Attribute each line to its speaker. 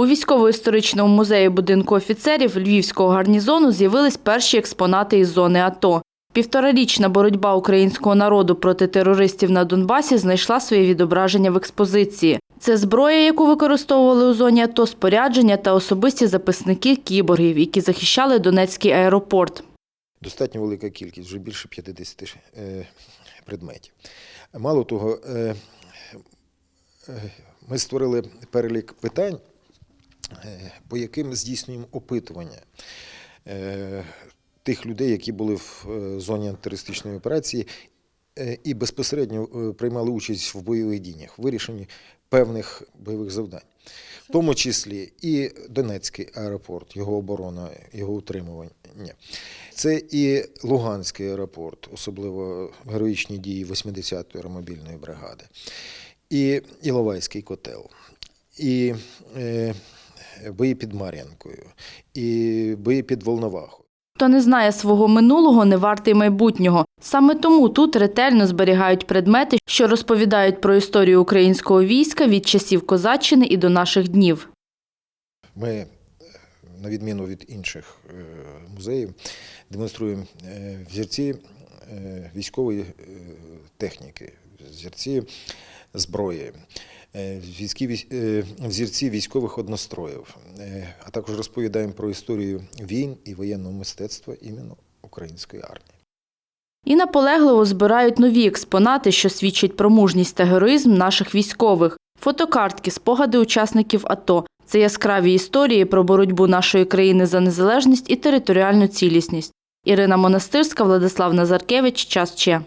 Speaker 1: У військово-історичному музеї будинку офіцерів Львівського гарнізону з'явились перші експонати із зони АТО. Півторарічна боротьба українського народу проти терористів на Донбасі знайшла своє відображення в експозиції. Це зброя, яку використовували у зоні АТО, спорядження та особисті записники кіборгів, які захищали Донецький аеропорт.
Speaker 2: Достатньо велика кількість, вже більше 50 е, предметів. Мало того, е, е, ми створили перелік питань, по яким здійснюємо опитування е, тих людей, які були в е, зоні антитерористичної операції е, і безпосередньо е, приймали участь в бойових діях, вирішенні певних бойових завдань. В тому числі і Донецький аеропорт, його оборона, його утримування. Це і Луганський аеропорт, особливо героїчні дії 80-ї аеромобільної бригади, і Іловайський котел, і е, бої під Мар'янкою, і бої під Волновахою.
Speaker 1: Хто не знає свого минулого, не вартий майбутнього. Саме тому тут ретельно зберігають предмети, що розповідають про історію українського війська від часів козаччини і до наших днів.
Speaker 2: Ми, е, на відміну від інших е, музеїв, демонструємо е, взірці військової е, техніки, взірці зброї, е, е, взірці військових одностроїв, е, а також розповідаємо про історію війн і воєнного мистецтва іменно української армії.
Speaker 1: І наполегливо збирають нові експонати, що свідчать про мужність та героїзм наших військових. Фотокартки, спогади учасників АТО. Це яскраві історії про боротьбу нашої країни за незалежність і територіальну цілісність. Ірина Монастирська, Владислав Назаркевич. Час Че.